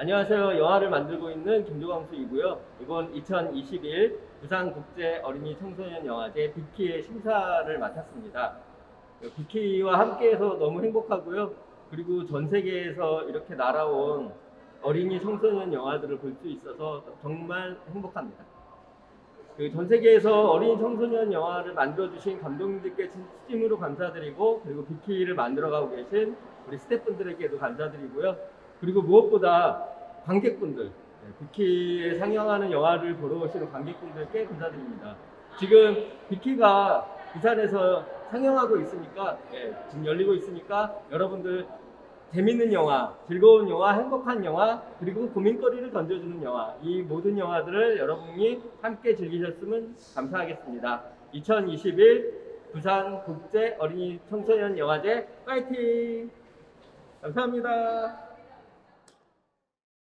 안녕하세요. 영화를 만들고 있는 김조광수이고요. 이번 2021 부산국제 어린이 청소년 영화제 비키의 심사를 맡았습니다. 비키와 함께해서 너무 행복하고요. 그리고 전 세계에서 이렇게 날아온 어린이 청소년 영화들을 볼 수 있어서 정말 행복합니다. 그 전 세계에서 어린이 청소년 영화를 만들어주신 감독님들께 진심으로 감사드리고 그리고 비키를 만들어가고 계신 우리 스태프분들에게도 감사드리고요. 그리고 무엇보다 관객분들, 네, 비키에 상영하는 영화를 보러 오시는 관객분들께 감사드립니다. 지금 비키가 부산에서 상영하고 있으니까, 예, 지금 열리고 있으니까 여러분들 재밌는 영화, 즐거운 영화, 행복한 영화, 그리고 고민거리를 던져주는 영화, 이 모든 영화들을 여러분이 함께 즐기셨으면 감사하겠습니다. 2021 부산 국제 어린이 청소년 영화제 파이팅! 감사합니다.